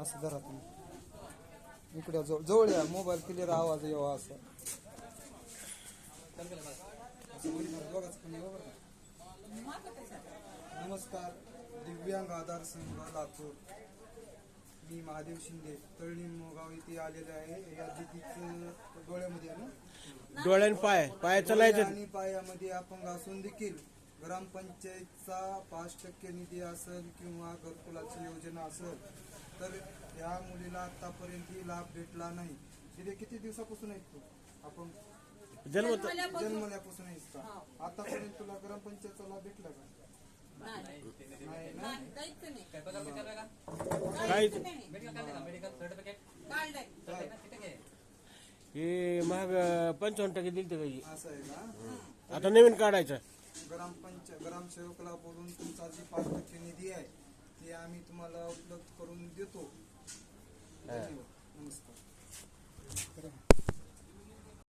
असं धरा तुम्ही. इकडे जवळ जवळ या मोबाईल क्लिअर आवाज यावा असं? नमस्कार दिव्यांग आधार संघ लातूर. मी महादेव शिंदे तळणी मोगाव येथे आलेले आहे. या दिदीचं डोळ्यामध्ये आहे ना? डोळ्यान पाय पाय चालायचं. आणि पायामध्ये अपंग असून देखील ग्रामपंचायतचा पाच टक्के निधी असेल किंवा घरकुलाची योजना असेल तर या मुलीला आतापर्यंत लाभ भेटला नाही. तिथे किती दिवसापासून आहेत तू? आपण जन्म जन्मल्यापासून आहेस का? आतापर्यंत तुला ग्रामपंचायतचा लाभ भेटला का? ना? हे महाग पंचावन्न टक्के दिलते काही असं आहे का? आता नवीन काढायचं. ग्रामपंचायत ग्रामसेवकाला बोलून तुमचा जी पाच टक्के निधी आहे ते आम्ही तुम्हाला उपलब्ध करून देतो.